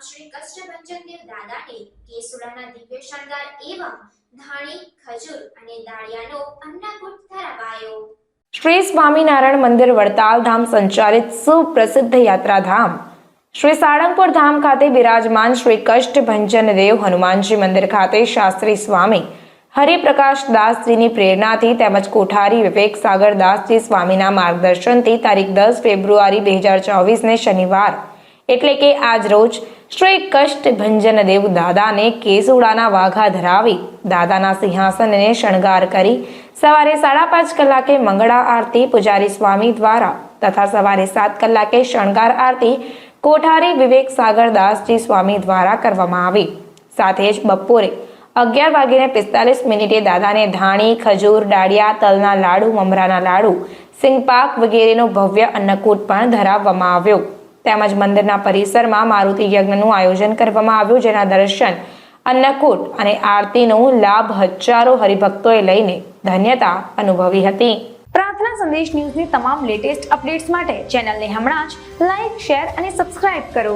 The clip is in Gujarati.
શ્રી કષ્ટભંજન દેવ સ્વામિનારાયણ મંદિર વડતાલ ધામ સંચાલિત સુપ્રસિદ્ધ યાત્રાધામ. શ્રી સાળંગપુર ધામ ખાતે બિરાજમાન શ્રી કષ્ટભંજન દેવ હનુમાનજી મંદિર ખાતે શાસ્ત્રી સ્વામી હરિપ્રકાશ દાસજીની પ્રેરણાથી તેમજ કોઠારી વિવેક સાગર દાસજી સ્વામીના માર્ગદર્શનથી તારીખ દસ ફેબ્રુઆરી બે હજાર ચોવીસને શનિવાર. એટલે કે આજ રોજ શ્રી કષ્ટ દેવ દાદાને કેસુડાના વાઘા ધરાવી દાદાના સિંહાસનને શણગાર કરી સવારે સાડા પાંચ કલાકે મંગળા આરતી પૂજારી સ્વામી દ્વારા તથા સવારે સાત કલાકે શણગાર આરતી કોઠારી વિવેક સાગર દાસજી સ્વામી દ્વારા કરવામાં આવી. સાથે જ બપોરે અગિયાર વાગીને પિસ્તાલીસ મિનિટે દાદાને ધાણી, ખજૂર, ડાળિયા, તલના લાડુ, મમરાના લાડુ, સિંગપાક વગેરેનો ભવ્ય અન્નકૂટ પણ ધરાવવામાં આવ્યો. તેમજ મંદિરના પરિસરમાં મારુતિ યજ્ઞનું આયોજન કરવામાં આવ્યું, જેના દર્શન, અન્નકૂટ અને આરતીનો લાભ હજારો હરિભક્તોએ લઈને ધન્યતા અનુભવી હતી. પ્રાર્થના સંદેશ ન્યૂઝની તમામ લેટેસ્ટ અપડેટ્સ માટે ચેનલને હમણાં જ લાઈક, શેર અને સબસ્ક્રાઇબ કરો.